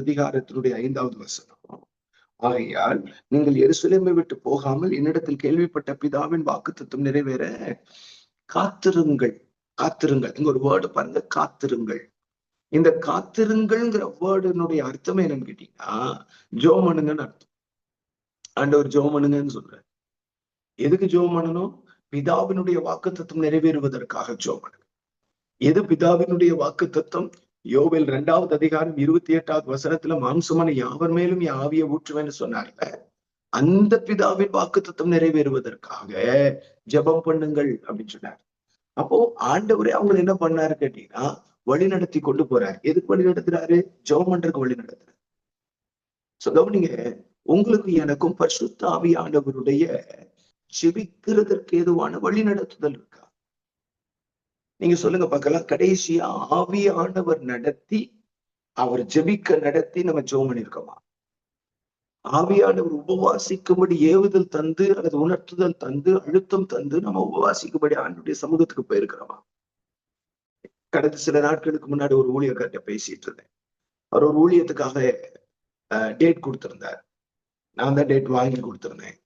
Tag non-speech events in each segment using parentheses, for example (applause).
அதிகாரத்தினுடைய ஐந்தாவது வசனம். ஆகையால் நீங்கள் எருசலேமை விட்டு போகாமல் என்னிடத்தில் கேள்விப்பட்ட பிதாவின் வாக்கு தத்துவம் நிறைவேற காத்திருங்கள். காத்திருங்கள். இங்க ஒரு வேர்டு பாருங்க. காத்திருங்கள். இந்த காத்திருங்கள்ங்கிற வேர்டுனுடைய அர்த்தம் என்னன்னு கேட்டீங்கன்னா ஜோம் பண்ணுங்கன்னு அர்த்தம். ஆண்டவர் ஜோம் பண்ணுங்கன்னு சொல்ற எதுக்கு ஜோம் பண்ணணும்? பிதாவினுடைய தத்துவம் நிறைவேறுவதற்காக ஜோம் பண்ணுங்க எது பிதாவினுடைய வாக்கு தத்துவம் யோவில் இரண்டாவது அதிகாரம் இருபத்தி எட்டாவது வசனத்துல மாம்சமான யாவர் மேலும் ஆவிய ஆவியை ஊற்றுவேன்னு சொன்னார்ல அந்த பிதாவின் வாக்குத்தத்தம் நிறைவேறுவதற்காக ஜெபம் பண்ணுங்கள் அப்படின்னு சொன்னார். அப்போ ஆண்டவரே அவங்களை என்ன பண்ணாரு கேட்டீங்கன்னா வழி நடத்தி கொண்டு போறாரு. எதுக்கு வழி நடத்துறாரு? ஜபம் பண்றதுக்கு வழி நடத்துறாரு. சோ கவனிங்க உங்களுக்கு எனக்கும் பரிசுத்த ஆவியானவருடைய செபிக்கிறதற்கு ஏதுவான வழி நடத்துதல் இருக்கு. நீங்க சொல்லுங்க பார்க்கலாம். கடைசியா ஆவியானவர் நடத்தி அவர் ஜெபிக்க நடத்தி நம்ம ஜெபம் பண்ணிருக்கோமா ஆவியானவர் உபவாசிக்கும்படி ஏவுதல் தந்து அல்லது உணர்த்துதல் தந்து அழுத்தம் தந்து நம்ம உபவாசிக்கும்படி ஆண்டுடைய சமூகத்துக்கு போயிருக்கிறோமா? கடந்த சில நாட்களுக்கு முன்னாடி ஒரு ஊழியர்கிட்ட பேசிட்டு இருந்தேன். அவர் ஒரு ஊழியத்துக்காக டேட் கொடுத்திருந்தார். நான் தான் டேட் வாங்கி கொடுத்திருந்தேன்.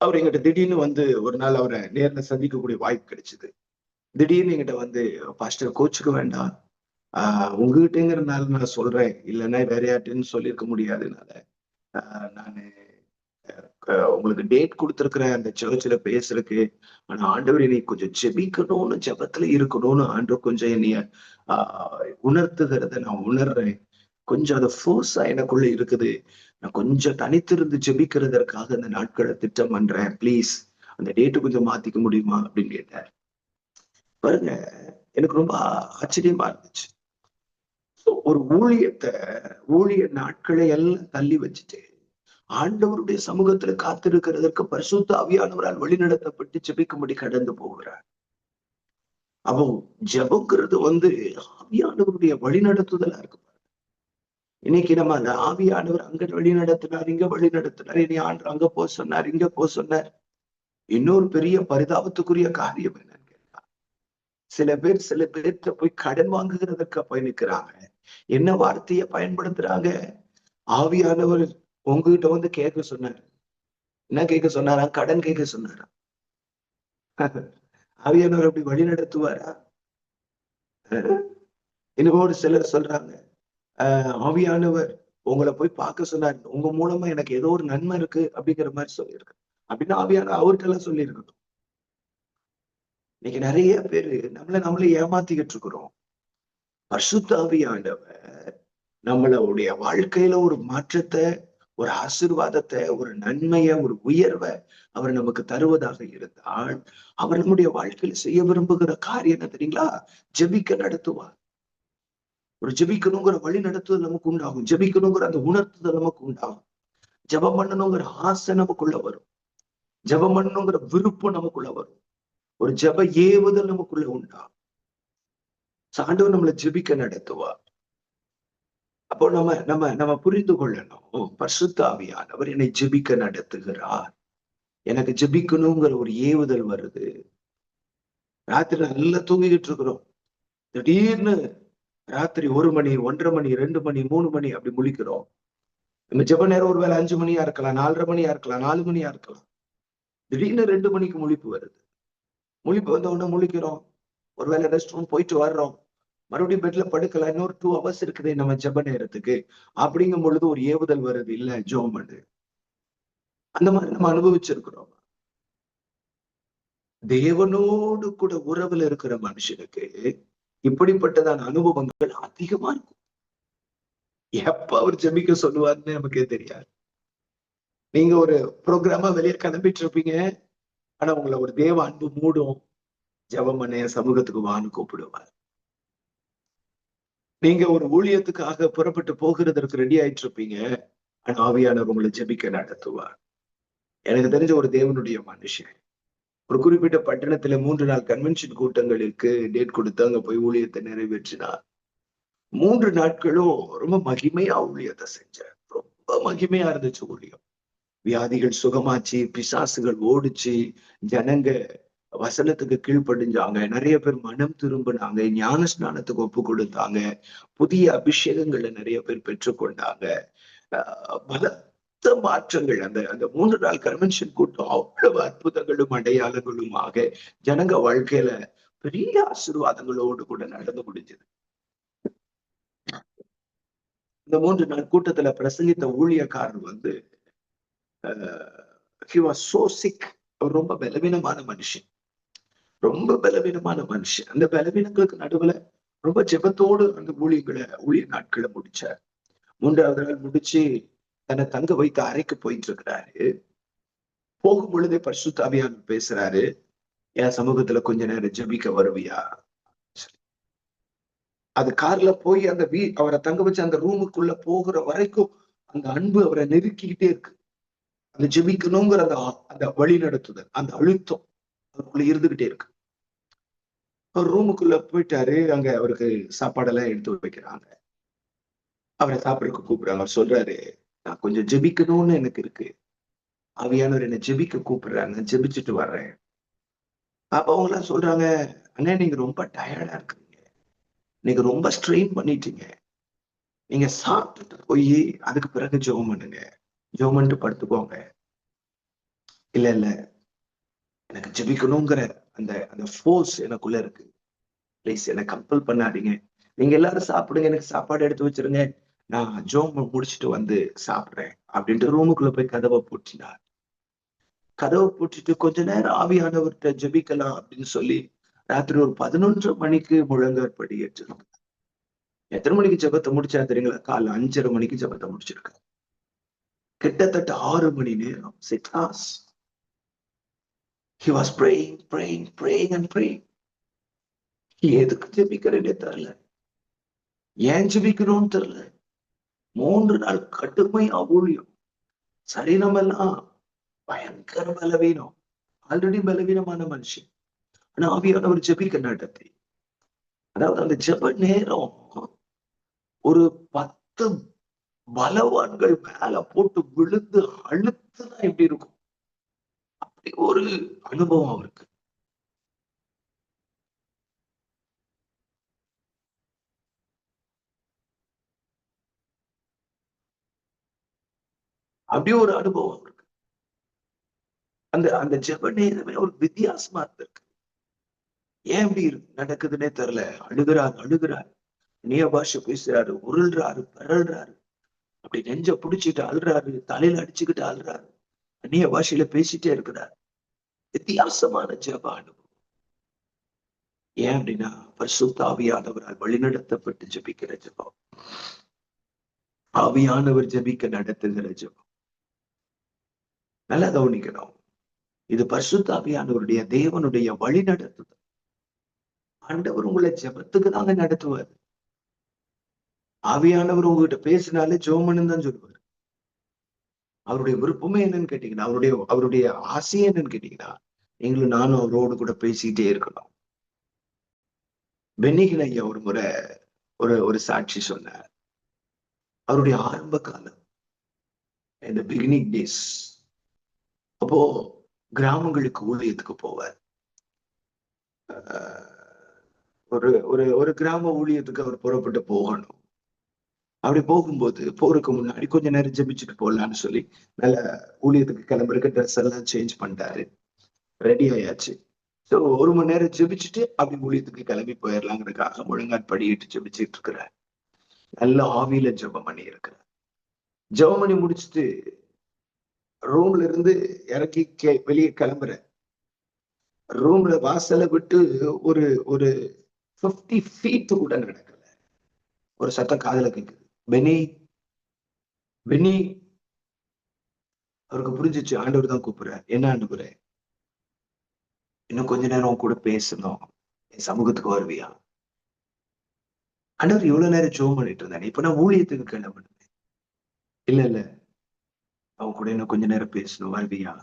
அவர் எங்கிட்ட திடீர்னு வந்து ஒரு நாள் அவரை நேர்ல சந்திக்கக்கூடிய வாய்ப்பு கிடைச்சது. திடீர்னு என்கிட்ட வந்து பாஸ்டர் கோச்சுக்க வேண்டாம். ஆஹ் உங்ககிட்டங்கிறதுனால நான் சொல்றேன். இல்லைன்னா வேற யார்ட்டுன்னு சொல்லியிருக்க முடியாதுனால ஆஹ் நானு உங்களுக்கு டேட் கொடுத்துருக்குற அந்த சர்ச்சில் பேசுறதுக்கு ஆனா ஆண்டவர் என்னை கொஞ்சம் ஜெபிக்கணும்னு ஜெபத்துல இருக்கணும்னு ஆண்டவர் கொஞ்சம் என்னைய ஆஹ் உணர்த்துகிறத நான் உணர்றேன். கொஞ்சம் அது ஃபோர்ஸா எனக்குள்ள இருக்குது. நான் கொஞ்சம் தனித்திருந்து ஜெபிக்கிறதற்காக அந்த நாட்களை திட்டம் பண்றேன். ப்ளீஸ் அந்த டேட்டு கொஞ்சம் மாத்திக்க முடியுமா? அப்படின்னு கேட்டார். பாருங்க எனக்கு ரொம்ப ஆச்சரியமா இருந்துச்சு. ஒரு ஊழியத்தை ஊழிய நாட்களை எல்லாம் தள்ளி வச்சுட்டு ஆண்டவருடைய சமூகத்துல காத்திருக்கிறதற்கு பரிசுத்த அவியானவரால் வழிநடத்தப்பட்டு ஜெபிக்கும்படி கடந்து போகிறார். அப்போ ஜபங்கிறது வந்து ஆவியானவருடைய வழிநடத்துதலா இருக்கு இன்னைக்கு நம்ம அந்த ஆவியானவர் அங்க வழி நடத்தினார் இங்க வழி நடத்தினார் இனி ஆண்டு அங்க போ சொன்னார் இங்க போ சொன்னார். இன்னொரு பெரிய பரிதாபத்துக்குரிய காரியம் என்ன? சில பேர் சில பேர்த்த போய் கடன் வாங்குகிறதுக்கு பயணிக்கிறாங்க. என்ன வார்த்தையை பயன்படுத்துறாங்க? ஆவியானவர் உங்ககிட்ட வந்து கேட்க சொன்னார். என்ன கேட்க சொன்னாரா? கடன் கேட்க சொன்னாரா? (laughs) ஆவியானவர் அப்படி வழி நடத்துவாரா? (laughs) இன்னும் ஒரு சிலர் சொல்றாங்க ஆஹ் ஆவியானவர் உங்களை போய் பார்க்க சொன்னார். உங்க மூலமா எனக்கு ஏதோ ஒரு நன்மை இருக்கு அப்படிங்கிற மாதிரி சொல்லியிருக்கு அப்படின்னு ஆவியான அவர்கிட்ட எல்லாம் சொல்லியிருக்கட்டும். இன்னைக்கு நிறைய பேரு நம்மள நம்மள ஏமாத்திக்கிட்டு இருக்கிறோம். பர்சுத்தாவியானவர் நம்மளுடைய வாழ்க்கையில ஒரு மாற்றத்தை ஒரு ஆசிர்வாதத்தை ஒரு நன்மையை ஒரு உயர்வை அவர் நமக்கு தருவதாக இருந்தால் அவர் நம்முடைய வாழ்க்கையில செய்ய விரும்புகிற காரியம் என்ன தெரியுங்களா? ஜெபிக்க நடத்துவார். ஒரு ஜெபிக்கணுங்கிற வழி நடத்துதல் நமக்கு உண்டாகும். ஜெபிக்கணுங்கிற அந்த உணர்த்துதல் நமக்கு உண்டாகும். ஜபம் பண்ணணுங்கிற ஆசை நமக்குள்ள வரும். ஜபம் பண்ணணுங்கிற விருப்பம் நமக்குள்ள வரும். ஒரு ஜப ஏவுதல் நமக்குள்ள உண்டா? சாண்டவர் நம்மளை ஜெபிக்க நடத்துவார் அப்போ நம்ம நம்ம நம்ம புரிந்து கொள்ளணும். பரிசுத்தாவியானவர் என்னை ஜெபிக்க நடத்துகிறார். எனக்கு ஜெபிக்கணுங்கிற ஒரு ஏவுதல் வருது. ராத்திரி நல்லா தூங்கிக்கிட்டு இருக்கிறோம். திடீர்னு ராத்திரி ஒரு மணி ஒன்றரை மணி ரெண்டு மணி மூணு மணி அப்படி முழிக்கிறோம். நம்ம ஜெப நேரம் ஒரு வேலை அஞ்சு மணியா இருக்கலாம் நாலரை மணியா இருக்கலாம் நாலு மணியா இருக்கலாம். திடீர்னு ரெண்டு மணிக்கு முழிப்பு வருது. முழிப்பு வந்த உடனே முழிக்கிறோம். ஒருவேளை ரெஸ்ட் ரூம் போயிட்டு வர்றோம். மறுபடியும் பெட்ல படுக்கலாம் இன்னொரு டூ ஹவர்ஸ் இருக்குது நம்ம ஜெப நேரத்துக்கு. அப்படிங்கும் பொழுது ஒரு ஏவுதல் வருது இல்ல ஜோம் பண்ணு. அந்த மாதிரி நம்ம அனுபவிச்சிருக்கிறோம். தேவனோடு கூட உறவுல இருக்கிற மனுஷனுக்கு இப்படிப்பட்டதான அனுபவங்கள் அதிகமா இருக்கும். எப்ப அவர் ஜெபிக்க சொல்லுவாருன்னு நமக்கே தெரியாது. நீங்க ஒரு ப்ரோக்ராமா வெளியே கிளம்பிட்டு இருப்பீங்க. ஆனா உங்களை ஒரு தேவ அன்பு மூடும் ஜபம் சமூகத்துக்கு வான்னு கூப்பிடுவார். நீங்க ஒரு ஊழியத்துக்காக புறப்பட்டு போகிறதற்கு ரெடி ஆயிட்டு இருப்பீங்க ஆனா ஆவியானவர் உங்களை ஜெபிக்க நடத்துவார். எனக்கு தெரிஞ்ச ஒரு தேவனுடைய மனுஷன். ஒரு குறிப்பிட்ட பட்டணத்துல மூன்று நாள் கன்வென்ஷன் கூட்டங்களுக்கு டேட் கொடுத்து அங்க போய் ஊழியத்தை நிறைவேற்றினார். மூன்று நாட்களும் ரொம்ப மகிமையா ஊழியத்தை செஞ்சார். ரொம்ப மகிமையா இருந்துச்சு ஊழியம். வியாதிகள் சுகமாச்சு பிசாசுகள் ஓடிச்சு ஜனங்க வசனத்துக்கு கீழ்ப்படிஞ்சாங்க. நிறைய பேர் மனம் திரும்பினாங்க ஞான ஸ்நானத்துக்கு ஒப்பு கொடுத்தாங்க புதிய அபிஷேகங்களை நிறைய பேர் பெற்றுக்கொண்டாங்க பலத்த மாற்றங்கள். அந்த அந்த மூன்று நாள் கன்வென்ஷன் கூட்டம் அவ்வளவு அற்புதங்களும் அடையாளங்களுமாக ஜனங்க வாழ்க்கையில பெரிய ஆசீர்வாதங்களோடு கூட நடந்து முடிஞ்சது. இந்த மூன்று நாள் கூட்டத்துல பிரசங்கித்த ஊழியக்காரர் வந்து Uh, அவர் ரொம்ப பலவீனமான மனுஷன். ரொம்ப பலவீனமான மனுஷன். அந்த பலவீனங்களுக்கு நடுவுல ரொம்ப ஜெபத்தோடு அந்த ஊழியர்களை ஊழிய நாட்களை முடிச்சார். மூன்றாவது நாள் முடிச்சு தன்னை தங்க வைத்து அறைக்கு போயிட்டு இருக்கிறாரு. போகும் பொழுதே பரிசுத்தாவியான் பேசுறாரு. என் சமூகத்துல கொஞ்ச நேரம் ஜபிக்க வருவியா? அது கார்ல போய் அந்த வீ அவரை தங்க வச்சு அந்த ரூமுக்குள்ள போகிற வரைக்கும் அந்த அன்பு அவரை நெருக்கிக்கிட்டே இருக்கு. அந்த ஜெபிக்கணுங்கிற அந்த அந்த வழி நடத்துதல் அந்த அழுத்தம் அவருக்குள்ள இருந்துகிட்டே இருக்கு. அவர் ரூமுக்குள்ள போயிட்டாரு அங்க அவருக்கு சாப்பாடெல்லாம் எடுத்து வைக்கிறாங்க. அவரை சாப்பிடறதுக்கு கூப்பிடுறாங்க அவர் சொல்றாரு நான் கொஞ்சம் ஜெபிக்கணும்னு எனக்கு இருக்கு. அவையானவர் என்னை ஜெபிக்க கூப்பிடுறாங்க. ஜெபிச்சுட்டு வர்றேன். அப்ப அவங்க எல்லாம் சொல்றாங்க அண்ணே நீங்க ரொம்ப டயர்டா இருக்கீங்க. நீங்க ரொம்ப ஸ்ட்ரெயின் பண்ணிட்டீங்க. நீங்க சாப்பிட்டுட்டு போய் அதுக்கு பிறகு ஜெபம் பண்ணுங்க. ஜோமன்ட்டு படுத்துக்கோங்க. இல்ல இல்ல. எனக்கு ஜெபிக்கணுங்கிற அந்த அந்த ஃபோர்ஸ் எனக்குள்ள இருக்கு. ப்ளீஸ் என்னை கம்பல் பண்ணாதீங்க. நீங்க எல்லாரும் சாப்பிடுங்க. எனக்கு சாப்பாடு எடுத்து வச்சிருங்க. நான் ஜோம் முடிச்சுட்டு வந்து சாப்பிடுறேன் அப்படின்ட்டு ரூமுக்குள்ள போய் கதவை பூட்டினார். கதவை பூட்டிட்டு கொஞ்ச நேரம் ஆவியானவர்கிட்ட ஜெபிக்கலாம் அப்படின்னு சொல்லி ராத்திரி ஒரு பதினொன்று மணிக்கு முழங்கார் படி எத்தனை மணிக்கு ஜபத்தை முடிச்சா தெரியுங்களா? காலைல அஞ்சரை மணிக்கு ஜபத்தை முடிச்சிருக்காரு. கிட்டத்தட்ட ஆறு மணி நேரம். Six hours he was praying praying praying and praying எதுக்கு ஜெபிக்கிறேனே தெரியல. ஏன் ஜெபிக்கணும்னு தெரியல. மூன்று நாள் கடுமையா சரி நம்ம எல்லாம் பயங்கர பலவீனம். ஆல்ரெடி பலவீனமான மனுஷன். ஆனா ஆவியானவர் ஜெபிக்க நடத்தி. அதாவது அந்த ஜெப நேரம் ஒரு பத்து பலவான்கள் மேல போட்டு விழுந்து அழுத்துனா எப்படி இருக்கும்? அப்படி ஒரு அனுபவம் அவருக்கு அப்படி ஒரு அனுபவம் இருக்கு. அந்த அந்த ஜெப நேரமே ஒரு வித்தியாசமா இருந்திருக்கு. ஏன் இப்படி நடக்குதுன்னே தெரியல. அழுகிறார் அழுகிறார் நியபாஷ பாஷை பேசுறாரு உருள்றாரு பரல்றாரு அப்படி நெஞ்ச புடிச்சிட்டு அழுறாரு தலையில அடிச்சுக்கிட்டு அழுறாரு. அந்நிய பாஷையில பேசிட்டே இருக்கிறார். வித்தியாசமான ஜெப அனுபவம். ஏன் அப்படின்னா பரிசுத்த ஆவியானவரால் வழிநடத்தப்பட்டு ஜபிக்கிற ஜபம். ஆவியானவர் ஜபிக்க நடத்துகிற ஜபம். நல்லா கவனிக்கணும். இது பரிசுத்தாவியானவருடைய தேவனுடைய வழி நடத்துதல் ஆண்டவர் உங்களை ஜபத்துக்கு தாங்க நடத்துவார். ஆவியானவர் உங்ககிட்ட பேசினாலே ஜோமனு தான் சொல்லுவார். அவருடைய விருப்பமே என்னன்னு கேட்டீங்கன்னா அவருடைய அவருடைய ஆசையே என்னன்னு கேட்டீங்கன்னா நீங்களும் நானும் அவரோடு கூட பேசிக்கிட்டே இருக்கணும் பென்னிகின் ஐயா ஒரு முறை ஒரு ஒரு சாட்சி சொன்னார். அவருடைய ஆரம்ப காலம் இந்த பிகினிங் டேஸ் அப்போ கிராமங்களுக்கு ஊழியத்துக்கு போவார். ஒரு ஒரு ஒரு கிராம ஊழியத்துக்கு அவர் புறப்பட்டு போகணும். அப்படி போகும்போது போருக்கு முன்னாடி கொஞ்ச நேரம் ஜெபிச்சுட்டு போடலாம்னு சொல்லி நல்ல ஊழியத்துக்கு கிளம்புறதுக்கு ட்ரெஸ் எல்லாம் சேஞ்ச் பண்ணிட்டாரு. ரெடி ஆயாச்சு. ஸோ ஒரு மணி நேரம் ஜெபிச்சுட்டு அப்படி ஊழியத்துக்கு கிளம்பி போயிடலாங்கிறதுக்காக முழங்காட் படியிட்டு ஜெபிச்சுட்டு இருக்கிறார். நல்ல ஆவியில ஜெபம் பண்ணி இருக்கிறார். ஜெபம் பண்ணி முடிச்சுட்டு ரூம்ல இருந்து இறக்கி கே வெளியே கிளம்புற. ரூம்ல வாசலை விட்டு ஒரு ஒரு ஃபிஃப்டி ஃபீட் கூட நடக்கல. ஒரு சத்தம் காதல கேட்குது பெனி பெனி அவருக்கு புரிஞ்சிச்சு ஆண்டவர் தான் கூப்பிடுறார். என்ன ஆண்டவரே? இன்னும் கொஞ்ச நேரம் கூட பேசணும். என் சமூகத்துக்கு வருவியா? ஆண்டவர் இவ்வளவு நேரம் ஜோம் பண்ணிட்டு இருந்தாங்க இப்ப நான் ஊழியத்துக்கு கிளம்புனேன். இல்ல இல்ல. அவன் கூட இன்னும் கொஞ்ச நேரம் பேசணும். வருவியா?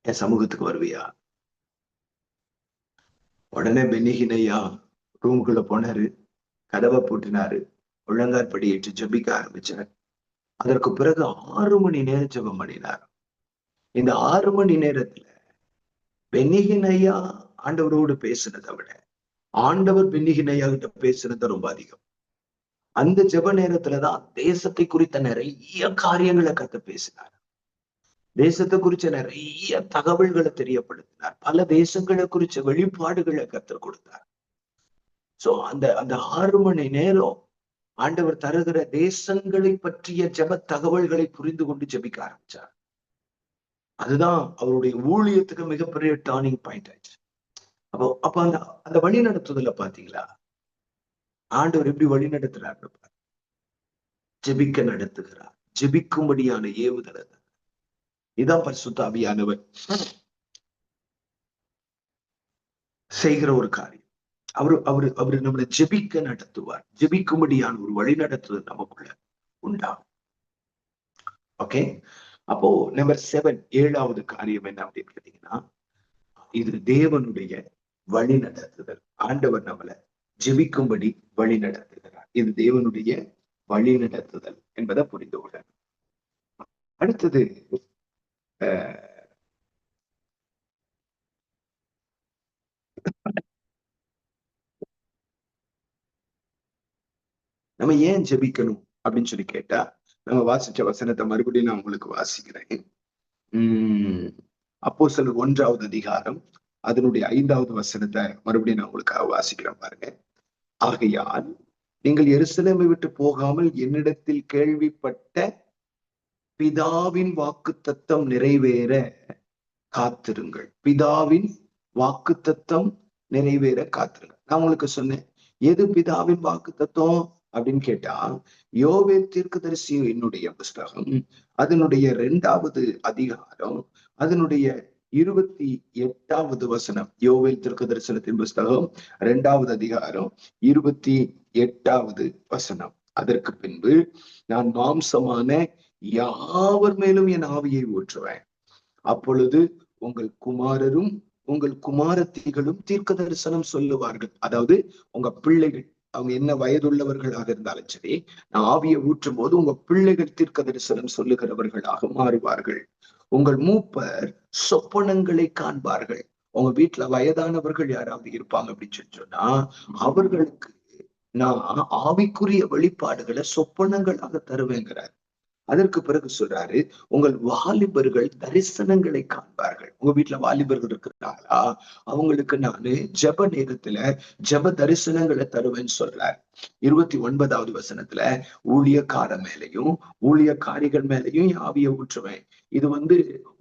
என் சமூகத்துக்கு வருவியா? உடனே பென்னிகினையா ரூமுக்குள்ள போனாரு. கதவை பூட்டினாரு. ஒழுங்கார் படியிட்டு ஜபிக்க ஆரம்பிச்சார் அதற்கு பிறகு ஆறு மணி நேரம் ஜபம் பண்ணினார். இந்த ஆறு மணி நேரத்துல பென்னிகினையா ஆண்டவரோடு பேசுனதை விட ஆண்டவர் பென்னிகினையா கிட்ட பேசுனது ரொம்ப அதிகம். அந்த ஜெப நேரத்துலதான் தேசத்தை குறித்த நிறைய காரியங்களை கத்து பேசினார். தேசத்தை குறிச்ச நிறைய தகவல்களை தெரியப்படுத்தினார். பல தேசங்களை குறிச்ச வெளிப்பாடுகளை கற்றுக் கொடுத்தார். சோ அந்த அந்த ஆறு மணி நேரம் ஆண்டவர் தருகிற தேசங்களை பற்றிய ஜப தகவல்களை புரிந்து கொண்டு ஜபிக்க ஆரம்பிச்சார். அதுதான் அவருடைய ஊழியத்துக்கு மிகப்பெரிய டேர்னிங் பாயிண்ட் ஆயிடுச்சு. அப்போ அப்ப அந்த அந்த வழி நடத்துதல பாத்தீங்களா? ஆண்டவர் எப்படி வழி நடத்துறாரு ஜெபிக்க நடத்துகிறார். ஜெபிக்கும்படியான ஏவுதல இதான் பரிசுத்த அபியானவர் செய்கிற ஒரு காரியம். அவரு அவரு அவரு நம்மளை ஜெபிக்க நடத்துவார். ஜெபிக்கும்படியான ஒரு வழி நடத்துவது நமக்குள்ள உண்டாகும். ஓகே அப்போ நம்பர் செவன் ஏழாவது காரியம் என்ன அப்படின்னு கேட்டீங்கன்னா இது தேவனுடைய வழி நடத்துதல். ஆண்டவர் நம்மளை ஜெபிக்கும்படி வழி நடத்துகிறார். இது தேவனுடைய வழி நடத்துதல் என்பதை புரிந்து கொள்ளணும். அடுத்தது நம்ம ஏன் ஜெபிக்கணும் அப்படின்னு சொல்லி கேட்டா நம்ம வாசிச்ச வசனத்தை மறுபடியும் நான் உங்களுக்கு வாசிக்கிறேன். உம் அப்போ சில ஒன்றாவது அதிகாரம் அதனுடைய ஐந்தாவது வசனத்தை மறுபடியும் நான் உங்களுக்காக வாசிக்கிறேன் பாருங்க. ஆகையால் நீங்கள் எருசலேமை விட்டு போகாமல் என்னிடத்தில் கேள்விப்பட்ட பிதாவின் வாக்கு தத்தம் நிறைவேற காத்திருங்கள். பிதாவின் வாக்கு தத்தம் நிறைவேற காத்திருங்கள். நான் உங்களுக்கு சொன்னேன் எது பிதாவின் வாக்கு தத்துவம் அப்படின்னு கேட்டா யோவேல் தீர்க்கதரிசி என்னுடைய புஸ்தகம் அதனுடைய இரண்டாவது அதிகாரம் அதனுடைய இருபத்தி எட்டாவது வசனம் யோவேல் திருக்க தரிசனத்தின் புஸ்தகம் இரண்டாவது அதிகாரம் இருபத்தி எட்டாவது வசனம். அதற்கு பின்பு நான் மாம்சமான யாவர் மேலும் என் ஆவியை ஊற்றுவேன். அப்பொழுது உங்கள் குமாரரும் உங்கள் குமாரத்திகளும் தீர்க்க தரிசனம் சொல்லுவார்கள். அதாவது உங்க பிள்ளைகள் அவங்க என்ன வயதுள்ளவர்களாக இருந்தாலும் சரி நான் ஆவியை ஊற்றும் போது உங்க பிள்ளைகள் தீர்க்க தரிசனம் சொல்லுகிறவர்களாக மாறுவார்கள். உங்கள் மூப்பர் சொப்பனங்களை காண்பார்கள். உங்க வீட்டுல வயதானவர்கள் யாராவது இருப்பாங்க அப்படின்னு சொல்லி சொன்னா அவர்களுக்கு நான் ஆவிக்குரிய வெளிப்பாடுகளை சொப்பனங்களாக தருவேங்கிறார். அதற்கு பிறகு சொல்றாரு உங்கள் வாலிபர்கள் தரிசனங்களை காண்பார்கள். உங்க வீட்டுல வாலிபர்கள் இருக்கிறாங்களா? அவங்களுக்கு நானு ஜப நேரத்துல ஜப தரிசனங்களை தருவேன்னு சொல்றாரு. இருபத்தி ஒன்பதாவது வசனத்துல ஊழியக்கார மேலையும் ஊழியக்காரிகள் மேலையும் ஆவிய ஊற்றுவேன்? இது வந்து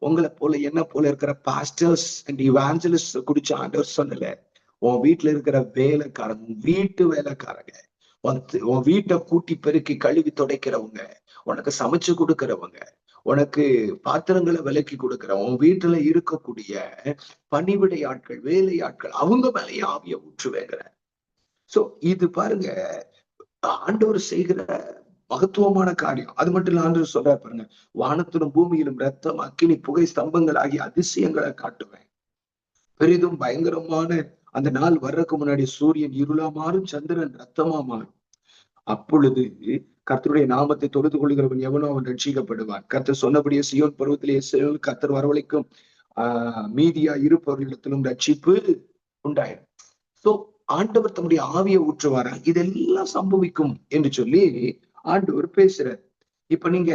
உங்களை போல என்ன போல இருக்கிற பாஸ்டர்ஸ் அண்ட் இவாஞ்சலிஸ்ட் குடிச்ச ஆண்டவர் சொல்லல. உன் வீட்டுல இருக்கிற வேலைக்காரங்க வீட்டு வேலைக்காரங்க உன் வீட்டை கூட்டி பெருக்கி கழுவி துடைக்கிறவங்க உனக்கு சமைச்சு கொடுக்கறவங்க உனக்கு பாத்திரங்களை விலக்கி கொடுக்கறவங்க உன் வீட்டுல இருக்கக்கூடிய பணிவிடை ஆட்கள் வேலை ஆட்கள் அவங்க மேலேயே ஆவிய ஊற்றுவேங்கிற. சோ இது பாருங்க ஆண்டவர் செய்கிற மகத்துவமான காரியம். அது மட்டும் இல்ல ஆண்டவர் சொல்றாரு பாருங்க வானத்திலும் பூமியிலும் ரத்தம் அக்கினி புகை ஸ்தம்பங்கள் ஆகிய அதிசயங்களை காட்டுவேன். பெரிதும் பயங்கரமான அந்த நாள் வர்றதுக்கு முன்னாடி சூரியன் இருளா மாறும் சந்திரன் ரத்தமா மாறும். அப்பொழுது கர்த்தருடைய நாமத்தை தொழுது கொள்கிறவன் எவனோ அவன் ரட்சிக்கப்படுவான். கர்த்தர் சொன்னபடியே சியோன் பருவத்திலே கர்த்தர் வரவழைக்கும் ஆஹ் மீதியா இருப்பவர்களிடத்திலும் ரட்சிப்பு உண்டாயிடும் சோ ஆண்டவர் தம்முடைய ஆவியை ஊற்றுவாரா? இதெல்லாம் சம்பவிக்கும் என்று சொல்லி ஆண்டவர் பேசுறார். இப்ப நீங்க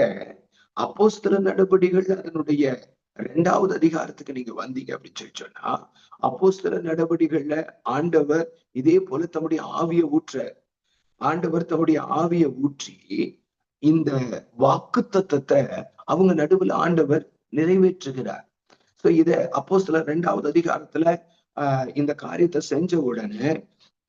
அப்போஸ்தல நடவடிகள் அதனுடைய ரெண்டாவது அதிகாரத்துக்கு நீங்க வந்தீங்க அப்படின்னு சொல்லி சொன்னா அப்போஸ்தல நடவடிகள்ல ஆண்டவர் இதே போல தம்முடைய ஆவியை ஊற்ற ஆண்டவர் தம்முடைய ஆவியை ஊற்றி இந்த வாக்கு தத்துவத்தை அவங்க நடுவில் ஆண்டவர் நிறைவேற்றுகிறார். சோ இத அப்போ சில ரெண்டாவது அதிகாரத்துல ஆஹ் இந்த காரியத்தை செஞ்ச உடனே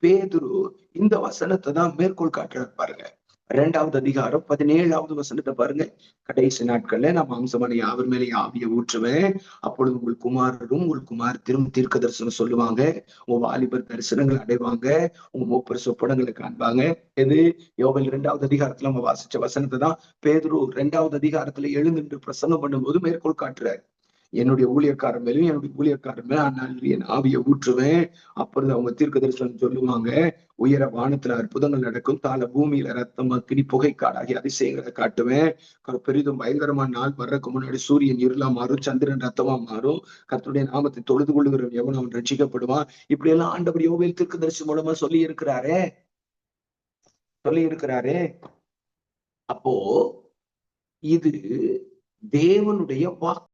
பேதுரு இந்த வசனத்தை தான் மேற்கோள் காட்டுறாரு பாருங்க. இரண்டாவது அதிகாரம் பதினேழாவது வசனத்தை பாருங்க. கடைசி நாட்கள்ல நான் மாம்சமான யாவர் மேலே ஆவிய ஊற்றுவேன். அப்பொழுது உங்கள் குமாரரும் உங்கள் குமார் திரும்ப தீர்க்க தரிசனம் சொல்லுவாங்க. உங்க வாலிபர் தரிசனங்கள் அடைவாங்க. உங்க மூப்பர் சொப்படங்களை காண்பாங்க. எது? யோகல் இரண்டாவது அதிகாரத்துல நம்ம வாசிச்ச வசனத்தை தான் பேதுரு ரெண்டாவது அதிகாரத்துல எழுந்து பிரசங்கம் பண்ணும்போது மேற்கோள் காட்டுறாரு. என்னுடைய ஊழியக்காரர் மேலும் என்னுடைய ஊழியக்காரர் மேல என் ஆவியை ஊற்றுவேன். அப்பொழுது அவங்க தீர்க்க தரிசனம் சொல்லுவாங்க உயர வானத்துல அற்புதங்கள் நடக்கும் தால பூமியில ரத்தம் அக்கினி புகைக்காடாகி அதிசயங்களை காட்டுவேன். பெரிதும் பயங்கரமான நாள் வர்றதுக்கு முன்னாடி சூரியன் இருளா மாறும் சந்திரன் ரத்தமா மாறும். கர்த்தருடைய நாமத்தை தொழுது கொள்ளுகிறவன் எவன் அவன் ரட்சிக்கப்படுவான். இப்படி எல்லாம் ஆண்டவர் யோவேல் தீர்க்க தரிசனம் மூலமா சொல்லி இருக்கிறாரே சொல்லி இருக்கிறாரே அப்போ இது தேவனுடைய வாக்கு.